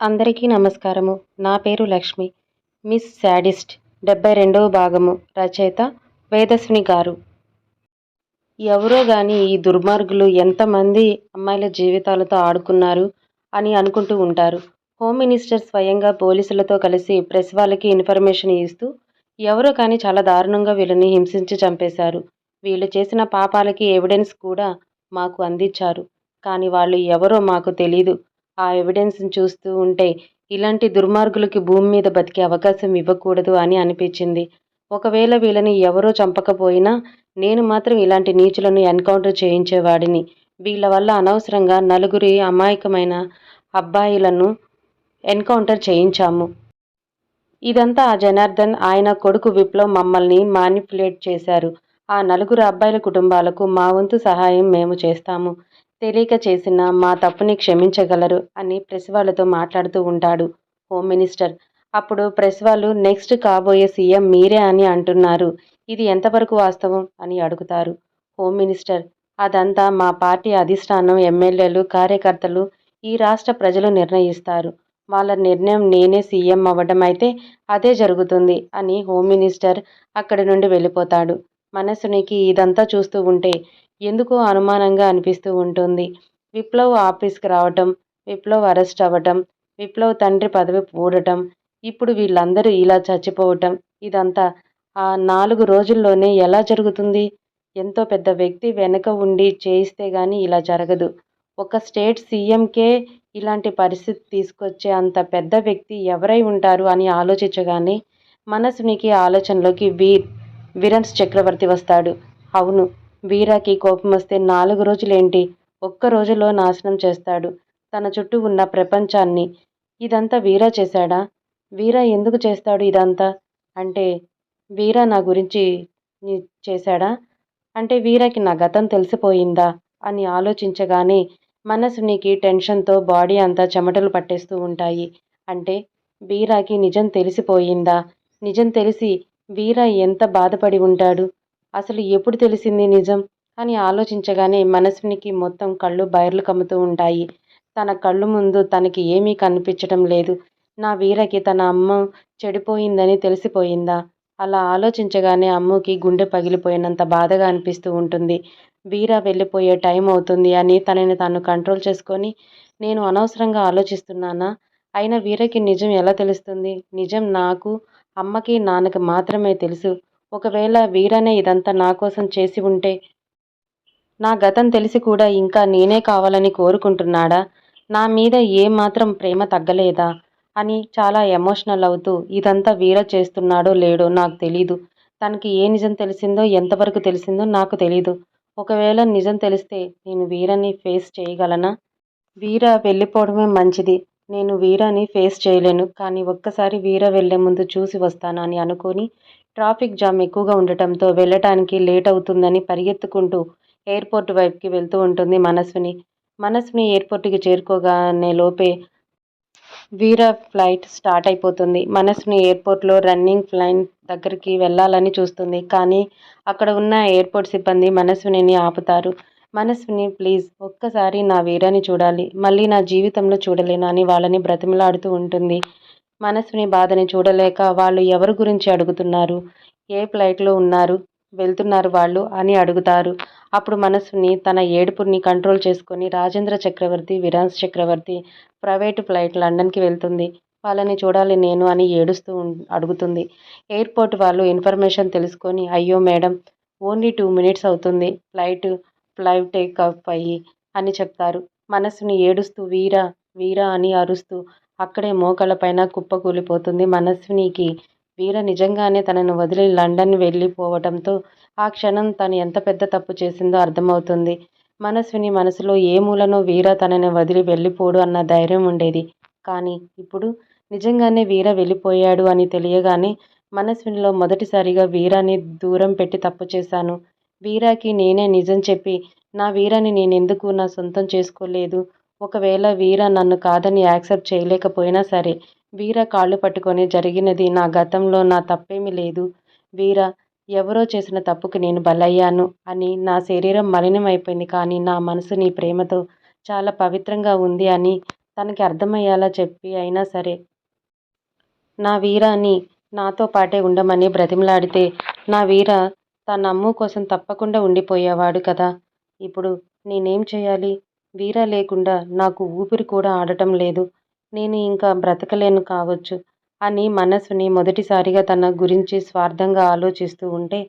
అందరికీ నమస్కారము. నా పేరు లక్ష్మి. మిస్ శాడిస్ట్ డెబ్బై రెండవ భాగము రచయిత వేదస్విని గారు. ఎవరో కానీ ఈ దుర్మార్గులు ఎంతమంది అమ్మాయిల జీవితాలతో ఆడుకున్నారు అని అనుకుంటూ ఉంటారు. హోమ్ మినిస్టర్ స్వయంగా పోలీసులతో కలిసి ప్రెస్ వాళ్ళకి ఇన్ఫర్మేషన్ ఇస్తూ ఎవరో కానీ చాలా దారుణంగా వీళ్ళని హింసించి చంపేశారు. వీళ్ళు చేసిన పాపాలకి ఎవిడెన్స్ కూడా మాకు అందించారు. కానీ వాళ్ళు ఎవరో మాకు తెలీదు. ఆ ఎవిడెన్స్ని చూస్తూ ఉంటే ఇలాంటి దుర్మార్గులకి భూమి మీద బతికే అవకాశం ఇవ్వకూడదు అని అనిపించింది. ఒకవేళ వీళ్ళని ఎవరో చంపకపోయినా నేను మాత్రం ఇలాంటి నీచులను ఎన్కౌంటర్ చేయించేవాడిని. వీళ్ళ వల్ల అనవసరంగా నలుగురి అమాయకమైన అబ్బాయిలను ఎన్కౌంటర్ చేయించాము. ఇదంతా ఆ జనార్దన్ ఆయన కొడుకు విప్లవ్ మమ్మల్ని మానిపులేట్ చేశారు. ఆ నలుగురు అబ్బాయిల కుటుంబాలకు మా వంతు సహాయం మేము చేస్తాము. తెలియక చేసిన మా తప్పుని క్షమించగలరు అని ప్రెస్ వాళ్ళతో మాట్లాడుతూ ఉంటాడు హోమ్ మినిస్టర్. అప్పుడు ప్రెస్ వాళ్ళు నెక్స్ట్ కాబోయే సీఎం మీరే అని అంటున్నారు. ఇది ఎంతవరకు వాస్తవం? అని అడుగుతారు. హోమ్ మినిస్టర్ అదంతా మా పార్టీ అధిష్టానం ఎమ్మెల్యేలు కార్యకర్తలు ఈ రాష్ట్ర ప్రజలు నిర్ణయిస్తారు. వాళ్ళ నిర్ణయం నేనే సీఎం అవ్వడం అయితే అదే జరుగుతుంది అని హోమ్ మినిస్టర్ అక్కడి నుండి వెళ్ళిపోతాడు. మనసునికి ఇదంతా చూస్తూ ఉంటే ఎందుకో అనుమానంగా అనిపిస్తూ ఉంటుంది. విప్లవ్ ఆఫీస్కి రావటం విప్లవ్ అరెస్ట్ అవ్వటం విప్లవ్ తండ్రి పదవి పూడటం ఇప్పుడు వీళ్ళందరూ ఇలా చచ్చిపోవటం ఇదంతా ఆ నాలుగు రోజుల్లోనే ఎలా జరుగుతుంది? ఎంతో పెద్ద వ్యక్తి వెనక ఉండి చేయిస్తే కానీ ఇలా జరగదు. ఒక స్టేట్ సీఎంకే ఇలాంటి పరిస్థితి తీసుకొచ్చే అంత పెద్ద వ్యక్తి ఎవరై ఉంటారు అని ఆలోచించగానే మనసునికి ఆలోచనలోకి వీర్ విరన్స్ చక్రవర్తి వస్తాడు. అవును వీరాకి కోపం వస్తే నాలుగు రోజులేంటి? ఒక్క రోజులో నాశనం చేస్తాడు. తన చుట్టూ ఉన్న ప్రపంచాన్ని. ఇదంతా వీరా చేశాడా? వీరా ఎందుకు చేస్తాడు ఇదంతా? అంటే వీరా నా గురించి చేశాడా? అంటే వీరాకి నా గతం తెలిసిపోయిందా? అని ఆలోచించగానే మనసునికి టెన్షన్తో బాడీ అంతా చెమటలు పట్టేస్తూ ఉంటాయి. అంటే వీరాకి నిజం తెలిసిపోయిందా? నిజం తెలిసి వీరా ఎంత బాధపడి ఉంటాడు? అసలు ఎప్పుడు తెలిసింది నిజం? అని ఆలోచించగానే మనసునికి మొత్తం కళ్ళు బయర్లు కమ్ముతూ ఉంటాయి. తన కళ్ళు ముందు తనకి ఏమీ కనిపించడం లేదు. నా వీరకి తన అమ్మ చెడిపోయిందని తెలిసిపోయిందా? అలా ఆలోచించగానే అమ్మకి గుండె పగిలిపోయినంత బాధగా అనిపిస్తూ ఉంటుంది. వీర వెళ్ళిపోయే టైం అవుతుంది అని తనని తాను కంట్రోల్ చేసుకొని నేను అనవసరంగా ఆలోచిస్తున్నానా? అయినా వీరకి నిజం ఎలా తెలుస్తుంది? నిజం నాకు అమ్మకి నాన్నకి మాత్రమే తెలుసు. ఒకవేళ వీరనే ఇదంతా నా కోసం చేసి ఉంటే నా గతం తెలిసి కూడా ఇంకా నేనే కావాలని కోరుకుంటున్నాడా? నా మీద ఏమాత్రం ప్రేమ తగ్గలేదా? అని చాలా ఎమోషనల్ అవుతూ ఇదంతా వీర చేస్తున్నాడో లేడో నాకు తెలీదు. తనకి ఏ నిజం తెలిసిందో ఎంతవరకు తెలిసిందో నాకు తెలీదు. ఒకవేళ నిజం తెలిస్తే నేను వీరని ఫేస్ చేయగలనా? వీర వెళ్ళిపోవడమే మంచిది. నేను వీరాని ఫేస్ చేయలేను. కానీ ఒక్కసారి వీర వెళ్ళే ముందు చూసి వస్తాను అని అనుకొని ట్రాఫిక్ జామ్ ఎక్కువగా ఉండటంతో వెళ్ళటానికి లేట్ అవుతుందని పరిగెత్తుకుంటూ ఎయిర్పోర్ట్ వైపుకి వెళ్తూ ఉంటుంది మనస్విని. మనస్విని ఎయిర్పోర్ట్కి చేరుకోగానే లోపే వీర ఫ్లైట్ స్టార్ట్ అయిపోతుంది. మనస్విని ఎయిర్పోర్ట్లో రన్నింగ్ ఫ్లైట్ దగ్గరికి వెళ్ళాలని చూస్తుంది. కానీ అక్కడ ఉన్న ఎయిర్పోర్ట్ సిబ్బంది మనస్విని ఆపుతారు. మనస్విని ప్లీజ్ ఒక్కసారి నా వీరాని చూడాలి. మళ్ళీ నా జీవితంలో చూడలేను అని వాళ్ళని బ్రతిమలాడుతూ ఉంటుంది. మనసుని బాధని చూడలేక వాళ్ళు ఎవరి గురించి అడుగుతున్నారు? ఏ ఫ్లైట్లో ఉన్నారు? వెళ్తున్నారు వాళ్ళు అని అడుగుతారు. అప్పుడు మనసుని తన ఏడుపుని కంట్రోల్ చేసుకొని రాజేంద్ర చక్రవర్తి విరాన్స్ చక్రవర్తి ప్రైవేటు ఫ్లైట్ లండన్కి వెళ్తుంది. వాళ్ళని చూడాలి నేను అని ఏడుస్తూ అడుగుతుంది. ఎయిర్పోర్ట్ వాళ్ళు ఇన్ఫర్మేషన్ తెలుసుకొని అయ్యో మేడం ఓన్లీ టూ మినిట్స్ అవుతుంది ఫ్లైట్ ఫ్లైట్ టేక్ ఆఫ్ అయ్యి అని చెప్తారు. మనసుని ఏడుస్తూ వీరా వీరా అని అరుస్తూ అక్కడే మోకాళ్ళపైన కుప్పకూలిపోతుంది మనస్వినికి వీర నిజంగానే తనను వదిలి లండన్ వెళ్ళిపోవటంతో ఆ క్షణం తను ఎంత పెద్ద తప్పు చేసిందో అర్థమవుతుంది. మనస్విని మనసులో ఏ మూలనో వీర తనని వదిలి వెళ్ళిపోడు అన్న ధైర్యం ఉండేది. కానీ ఇప్పుడు నిజంగానే వీర వెళ్ళిపోయాడు అని తెలియగానే మనస్వినిలో మొదటిసారిగా వీరాని దూరం పెట్టి తప్పు చేశాను. వీరాకి నేనే నిజం చెప్పి నా వీరాని నేనెందుకు నా సొంతం చేసుకోలేదు? ఒకవేళ వీర నన్ను కాదని యాక్సెప్ట్ చేయలేకపోయినా సరే వీర కాళ్ళు పట్టుకొని జరిగినది నా గతంలో నా తప్పేమీ లేదు. వీర ఎవరో చేసిన తప్పుకి నేను బలయ్యాను అని నా శరీరం మలినమైపోయింది కానీ నా మనసు నీ ప్రేమతో చాలా పవిత్రంగా ఉంది అని తనకి అర్థమయ్యేలా చెప్పి అయినా సరే నా వీరాని నాతో పాటే ఉండమని బ్రతిమలాడితే నా వీర తన అమ్ము కోసం తప్పకుండా ఉండిపోయేవాడు కదా. ఇప్పుడు నేనేం చేయాలి? వీర లేకుండా నాకు ఊపిరి కూడా ఆడటం లేదు. నేను ఇంకా బ్రతకలేను కావచ్చు. అని మనసుని మొదటిసారిగా తన గురించి స్వార్థంగా ఆలోచిస్తూ ఉంటే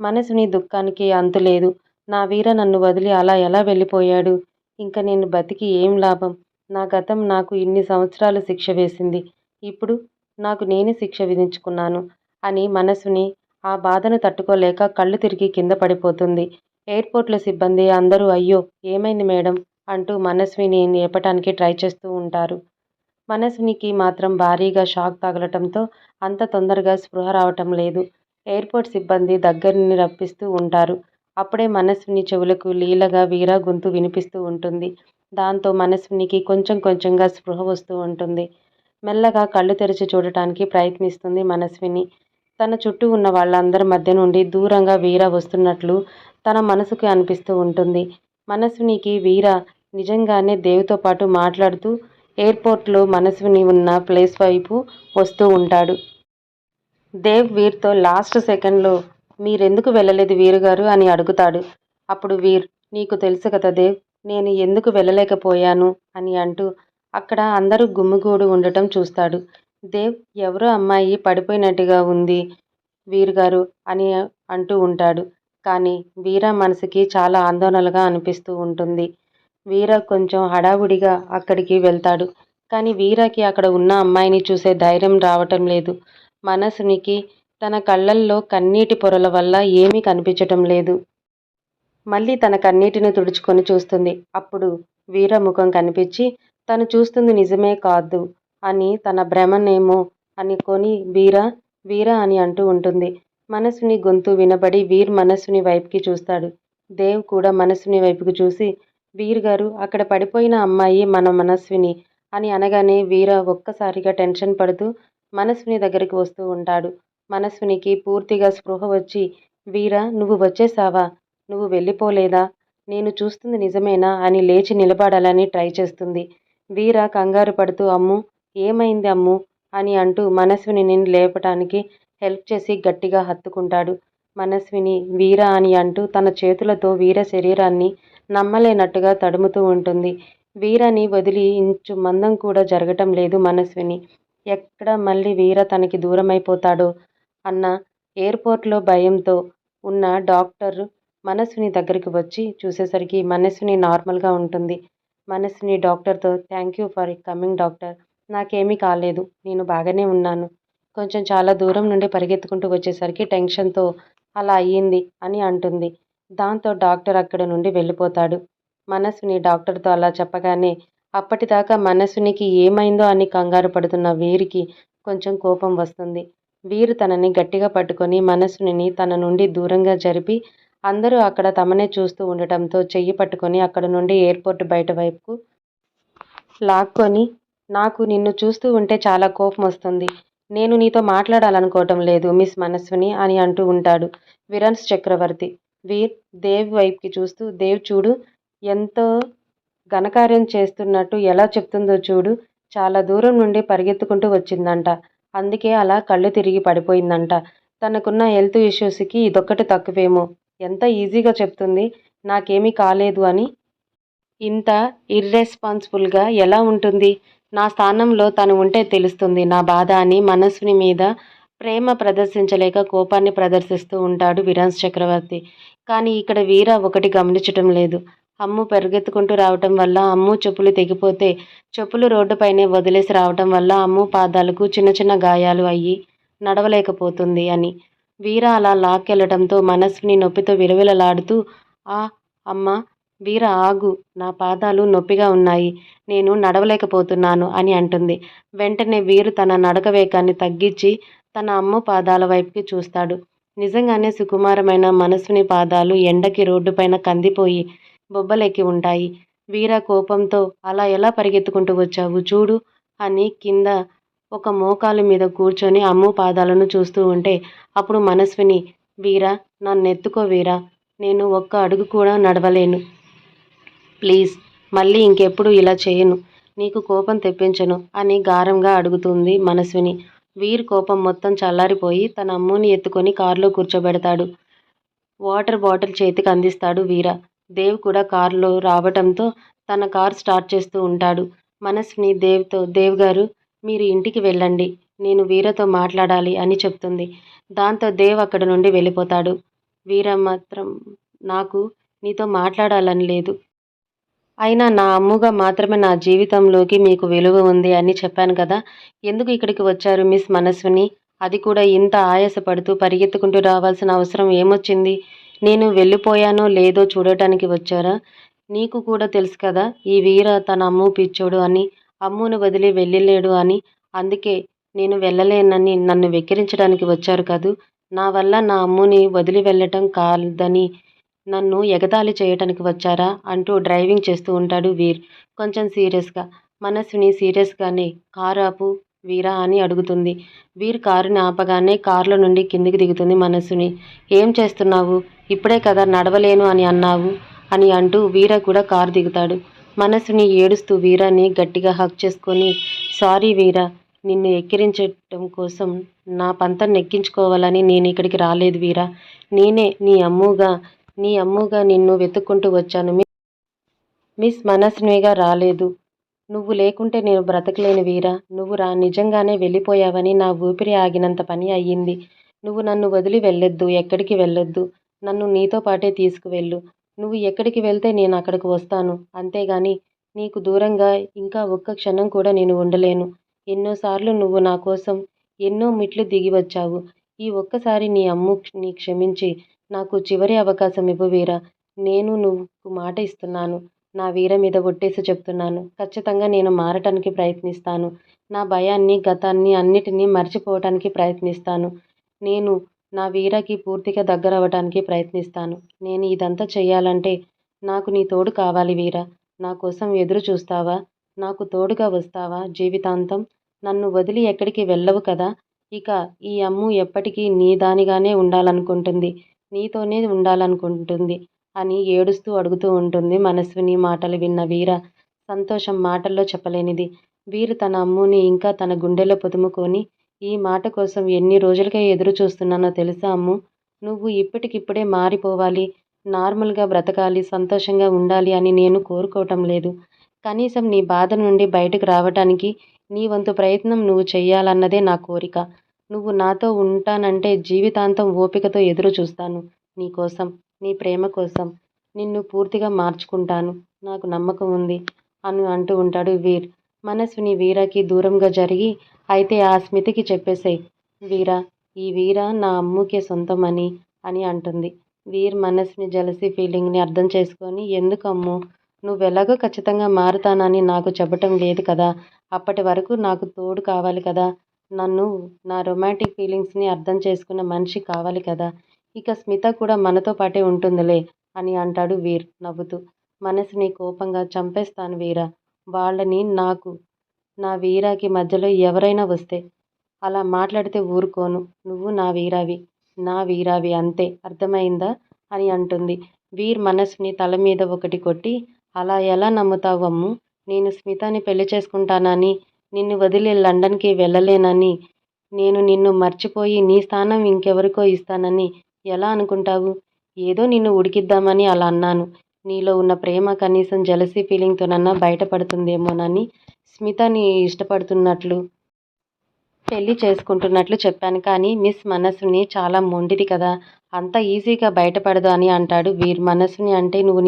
మనసుని దుఃఖానికి అంతులేదు నా వీర నన్ను వదిలి అలా ఎలా వెళ్ళిపోయాడు? ఇంకా నేను బతికి ఏం లాభం? నా గతం నాకు ఇన్ని సంవత్సరాలు శిక్ష వేసింది. ఇప్పుడు నాకు నేనే శిక్ష విధించుకున్నాను అని మనసుని ఆ బాధను తట్టుకోలేక కళ్ళు తిరిగి కింద పడిపోతుంది. ఎయిర్పోర్ట్లో సిబ్బంది అందరూ అయ్యో ఏమైంది మేడం? అంటూ మనస్విని లేపటానికి ట్రై చేస్తూ ఉంటారు. మనస్వినికి మాత్రం భారీగా షాక్ తగలటంతో అంత తొందరగా స్పృహ రావటం లేదు. ఎయిర్పోర్ట్ సిబ్బంది దగ్గరిని రప్పిస్తూ ఉంటారు. అప్పుడే మనస్విని చెవులకు లీలగా వీర గొంతు వినిపిస్తూ ఉంటుంది. దాంతో మనస్వినికి కొంచెం కొంచెంగా స్పృహ వస్తూ ఉంటుంది. మెల్లగా కళ్ళు తెరిచి చూడటానికి ప్రయత్నిస్తుంది మనస్విని. తన చుట్టూ ఉన్న వాళ్ళందరి మధ్య నుండి దూరంగా వీర వస్తున్నట్లు తన మనసుకు అనిపిస్తూ ఉంటుంది. మనస్వినికి వీర నిజంగానే దేవితో పాటు మాట్లాడుతూ ఎయిర్పోర్ట్లో మనస్విని ఉన్న ప్లేస్ వైపు వస్తూ ఉంటాడు. దేవ్ వీర్తో లాస్ట్ సెకండ్లో మీరెందుకు వెళ్ళలేదు వీరు గారు అని అడుగుతాడు. అప్పుడు వీర్ నీకు తెలుసు కదా దేవ్ నేను ఎందుకు వెళ్ళలేకపోయాను? అని అంటూ అక్కడ అందరూ గుమ్మిగూడు ఉండటం చూస్తాడు. దేవ్ ఎవరో అమ్మాయి పడిపోయినట్టుగా ఉంది వీర్ గారు అని అంటూ ఉంటాడు. కానీ వీర మనసుకి చాలా ఆందోళనగా అనిపిస్తూ ఉంటుంది. వీర కొంచెం హడావుడిగా అక్కడికి వెళ్తాడు. కానీ వీరకి అక్కడ ఉన్న అమ్మాయిని చూసే ధైర్యం రావటం లేదు. మనసునికి తన కళ్ళల్లో కన్నీటి పొరల వల్ల ఏమీ కనిపించటం లేదు. మళ్ళీ తన కన్నీటిని తుడుచుకొని చూస్తుంది. అప్పుడు వీర ముఖం కనిపించి తను చూస్తుంది నిజమే కాదు అని తన భ్రమనేమో అనుకొని వీర వీర అని అంటూ ఉంటుంది. మనసుని గొంతు వినబడి వీర్ మనస్సుని వైపుకి చూస్తాడు. దేవ్ కూడా మనస్సుని వైపుకి చూసి వీర్ గారు అక్కడ పడిపోయిన అమ్మాయి మన మనస్విని అని అనగానే వీర ఒక్కసారిగా టెన్షన్ పడుతూ మనస్విని దగ్గరికి వస్తూ ఉంటాడు. మనస్వినికి పూర్తిగా స్పృహ వచ్చి వీర నువ్వు వచ్చేసావా? నువ్వు వెళ్ళిపోలేదా? నేను చూస్తుంది నిజమేనా? అని లేచి నిలబడాలని ట్రై చేస్తుంది. వీర కంగారు పడుతూ అమ్ము ఏమైంది అమ్ము? అని అంటూ మనస్విని లేపటానికి హెల్ప్ చేసి గట్టిగా హత్తుకుంటాడు. మనస్విని వీర అని అంటూ తన చేతులతో వీర శరీరాన్ని నమ్మలేనట్టుగా తడుముతూ ఉంటుంది. వీరని వదిలి ఇంచు మందం కూడా జరగటం లేదు మనస్విని. ఎక్కడ మళ్ళీ వీర తనకి దూరమైపోతాడో? అన్న ఎయిర్పోర్ట్లో భయంతో ఉన్న డాక్టర్ మనస్విని దగ్గరికి వచ్చి చూసేసరికి మనస్విని నార్మల్గా ఉంటుంది. మనస్విని డాక్టర్తో thank you for coming doctor. నాకేమీ కాలేదు. నేను బాగానే ఉన్నాను. కొంచెం చాలా దూరం నుండి పరిగెత్తుకుంటూ వచ్చేసరికి టెన్షన్తో అలా అయ్యింది అని అంటుంది. దాంతో డాక్టర్ అక్కడ నుండి వెళ్ళిపోతాడు. మనసుని డాక్టర్తో అలా చెప్పగానే అప్పటిదాకా మనసునికి ఏమైందో అని కంగారు పడుతున్న వీరికి కొంచెం కోపం వస్తుంది. వీరు తనని గట్టిగా పట్టుకొని మనసుని తన నుండి దూరంగా జరిపి అందరూ అక్కడ తమనే చూస్తూ ఉండటంతో చెయ్యి పట్టుకొని అక్కడ నుండి ఎయిర్పోర్ట్ బయట వైపుకు లాక్కొని నాకు నిన్ను చూస్తూ ఉంటే చాలా కోపం వస్తుంది. నేను నీతో మాట్లాడాలనుకోవటం లేదు మిస్ మనస్విని అని అంటూ ఉంటాడు విరన్స్ చక్రవర్తి. వీర్ దేవ్ వైపుకి చూస్తూ దేవ్ చూడు ఎంతో ఘనకార్యం చేస్తున్నట్టు ఎలా చెప్తుందో చూడు చాలా దూరం నుండి పరిగెత్తుకుంటూ వచ్చిందంట. అందుకే అలా కళ్ళు తిరిగి పడిపోయిందంట. తనకున్న హెల్త్ ఇష్యూస్కి ఇదొక్కటి తక్కువేమో. ఎంత ఈజీగా చెప్తుంది నాకేమీ కాలేదు అని ఇంత ఇర్రెస్పాన్సిబుల్గా ఎలా ఉంటుంది? నా స్థానంలో తను ఉంటే తెలుస్తుంది. నా బాధ అని మనస్సుని మీద ప్రేమ ప్రదర్శించలేక కోపాన్ని ప్రదర్శిస్తూ ఉంటాడు విరాన్స్ చక్రవర్తి. కానీ ఇక్కడ వీర ఒకటి గమనించటం లేదు. అమ్ము పెరుగెత్తుకుంటూ రావటం వల్ల అమ్ము చెప్పులు తెగిపోతే చెప్పులు రోడ్డుపైనే వదిలేసి రావటం వల్ల అమ్ము పాదాలకు చిన్న చిన్న గాయాలు అయ్యి నడవలేకపోతుంది అని. వీర అలా లాక్కెళ్ళడంతో మనస్సుని నొప్పితో విలవిలలాడుతూ ఆ అమ్మ వీర ఆగు. నా పాదాలు నొప్పిగా ఉన్నాయి. నేను నడవలేకపోతున్నాను అని అంటుంది. వెంటనే వీరు తన నడక వేగాన్ని తగ్గించి తన అమ్మ పాదాల వైపుకి చూస్తాడు. నిజంగానే సుకుమారమైన మనసుని పాదాలు ఎండకి రోడ్డుపైన కందిపోయి బొబ్బలెక్కి ఉంటాయి. వీర కోపంతో అలా ఎలా పరిగెత్తుకుంటూ వచ్చావు చూడు అని కింద ఒక మోకాలు మీద కూర్చొని అమ్ము పాదాలను చూస్తూ ఉంటే అప్పుడు మనస్విని వీర నన్నెత్తుకో వీరా. నేను ఒక్క అడుగు కూడా నడవలేను. ప్లీజ్ మళ్ళీ ఇంకెప్పుడు ఇలా చేయను. నీకు కోపం తెప్పించను అని గారంగా అడుగుతుంది మనస్విని. వీర్ కోపం మొత్తం చల్లారిపోయి తన అమ్ముని ఎత్తుకొని కారులో కూర్చోబెడతాడు. వాటర్ బాటిల్ చేతికి అందిస్తాడు వీర. దేవ్ కూడా కారులో రావటంతో తన కార్ స్టార్ట్ చేస్తూ ఉంటాడు. మనస్విని దేవ్తో దేవ్ గారు మీరు ఇంటికి వెళ్ళండి. నేను వీరతో మాట్లాడాలి అని చెప్తుంది. దాంతో దేవ్ అక్కడ నుండి వెళ్ళిపోతాడు. వీర మాత్రం నాకు నీతో మాట్లాడాలని లేదు. అయినా నా అమ్ముగా మాత్రమే నా జీవితంలోకి మీకు విలువ ఉంది అని చెప్పాను కదా. ఎందుకు ఇక్కడికి వచ్చారు మిస్ మనస్విని? అది కూడా ఇంత ఆయాసపడుతూ పరిగెత్తుకుంటూ రావాల్సిన అవసరం ఏమొచ్చింది? నేను వెళ్ళిపోయానో లేదో చూడటానికి వచ్చారా? నీకు కూడా తెలుసు కదా ఈ వీర తన అమ్ము పిచ్చోడు అని అమ్మును వదిలి వెళ్ళలేడు అని. అందుకే నేను వెళ్ళలేనని నన్ను వెక్కిరించడానికి వచ్చారు కదూ. నా వల్ల నా అమ్ముని వదిలి వెళ్ళటం కాదని నన్ను ఎగతాళి చేయటానికి వచ్చారా? అంటూ డ్రైవింగ్ చేస్తూ ఉంటాడు వీర్. కొంచెం సీరియస్గా. మనస్విని సీరియస్గానే. కారు ఆపు వీరా అని అడుగుతుంది. వీర్ కారుని ఆపగానే కారులో నుండి కిందికి దిగుతుంది మనస్సుని. ఏం చేస్తున్నావు? ఇప్పుడే కదా నడవలేను అని అన్నావు అని అంటూ వీర కూడా కారు దిగుతాడు. మనస్సుని ఏడుస్తూ వీరాని గట్టిగా హక్ చేసుకొని సారీ వీరా నిన్ను ఎక్కిరించటం కోసం నా పంతం నెక్కించుకోవాలని నేను ఇక్కడికి రాలేదు వీరా. నేనే నీ అమ్ముగా నీ అమ్ముగా నిన్ను వెతుక్కుంటూ వచ్చాను. మిస్ మనస్వినిగా రాలేదు. నువ్వు లేకుంటే నేను బ్రతకలేను వీరా. నువ్వు రా నిజంగానే వెళ్ళిపోయావని నా ఊపిరి ఆగినంత పని అయ్యింది. నువ్వు నన్ను వదిలి వెళ్ళొద్దు ఎక్కడికి వెళ్ళొద్దు. నన్ను నీతో పాటే తీసుకువెళ్ళు. నువ్వు ఎక్కడికి వెళ్తే నేను అక్కడికి వస్తాను. అంతేగాని నీకు దూరంగా ఇంకా ఒక్క క్షణం కూడా నేను ఉండలేను. ఎన్నోసార్లు నువ్వు నా కోసం ఎన్నో మిట్లు దిగి వచ్చావు. ఈ ఒక్కసారి నీ అమ్ము నీ క్షమించి నాకు చివరి అవకాశం ఇవ్వు వీరా. నేను నువ్వు మాట ఇస్తున్నాను. నా వీర మీద ఒట్టేసి చెప్తున్నాను. ఖచ్చితంగా నేను మారటానికి ప్రయత్నిస్తాను. నా భయాన్ని గతాన్ని అన్నిటినీ మర్చిపోవటానికి ప్రయత్నిస్తాను. నేను నా వీరకి పూర్తిగా దగ్గర అవ్వటానికి ప్రయత్నిస్తాను. నేను ఇదంతా చేయాలంటే నాకు నీ తోడు కావాలి వీర. నా కోసం ఎదురు చూస్తావా? నాకు తోడుగా వస్తావా జీవితాంతం? నన్ను వదిలి ఎక్కడికి వెళ్ళవు కదా? ఇక ఈ అమ్ము ఎప్పటికీ నీ దానిగానే ఉండాలనుకుంటుంది. నీతోనే ఉండాలనుకుంటుంది అని ఏడుస్తూ అడుగుతూ ఉంటుంది మనస్విని మాటలు విన్న వీర. సంతోషం మాటల్లో చెప్పలేనిది. వీరు తన అమ్ముని ఇంకా తన గుండెలో పొదుముకొని ఈ మాట కోసం ఎన్ని రోజులుగా ఎదురు చూస్తున్నానో తెలుసా అమ్ము? నువ్వు ఇప్పటికిప్పుడే మారిపోవాలి నార్మల్గా బ్రతకాలి సంతోషంగా ఉండాలి అని నేను కోరుకోవటం లేదు. కనీసం నీ బాధ నుండి బయటకు రావటానికి నీ వంతు ప్రయత్నం నువ్వు చెయ్యాలన్నదే నా కోరిక. నువ్వు నాతో ఉంటానంటే జీవితాంతం ఓపికతో ఎదురు చూస్తాను. నీ కోసం నీ ప్రేమ కోసం నిన్ను పూర్తిగా మార్చుకుంటాను. నాకు నమ్మకం ఉంది అని అంటూ ఉంటాడు వీర్. మనస్విని వీరాకి దూరంగా జరిగి అయితే ఆ స్మితికి చెప్పేసాయి. వీరా ఈ వీర నా అమ్ముకే సొంతం అని అని అంటుంది. వీర్ మనస్ని జలసి ఫీలింగ్ని అర్థం చేసుకొని ఎందుకు అమ్ము నువ్వెలాగో ఖచ్చితంగా మారుతానని నాకు చెప్పటం లేదు కదా. అప్పటి వరకు నాకు తోడు కావాలి కదా. నన్ను నా రొమాంటిక్ ఫీలింగ్స్ని అర్థం చేసుకున్న మనిషి కావాలి కదా. ఇక స్మిత కూడా మనతో పాటే ఉంటుందిలే అని అంటాడు వీర్ నవ్వుతూ. మనసుని కోపంగా చంపేస్తాను వీరా. వాళ్ళని నాకు నా వీరాకి మధ్యలో ఎవరైనా వస్తే అలా మాట్లాడితే ఊరుకోను. నువ్వు నా వీరావి నా వీరావి అంతే. అర్థమైందా? అని అంటుంది. వీర్ మనసుని తల మీద ఒకటి కొట్టి అలా ఎలా నమ్ముతావమ్ము? నేను స్మితని పెళ్ళి చేసుకుంటానని నిన్ను వదిలి లండన్కి వెళ్ళలేనని నేను నిన్ను మర్చిపోయి నీ స్థానం ఇంకెవరికో ఇస్తానని ఎలా అనుకుంటావు? ఏదో నిన్ను ఉడికిద్దామని అలా అన్నాను. నీలో ఉన్న ప్రేమ కనీసం జలసీ ఫీలింగ్తోనన్నా బయటపడుతుందేమోనని స్మితని ఇష్టపడుతున్నట్లు పెళ్ళి చేసుకుంటున్నట్లు చెప్పాను. కానీ మిస్ మనసుని చాలా మొండిది కదా. అంత ఈజీగా బయటపడదు అని అంటాడు వీర్. మనసుని అంటే నువ్వు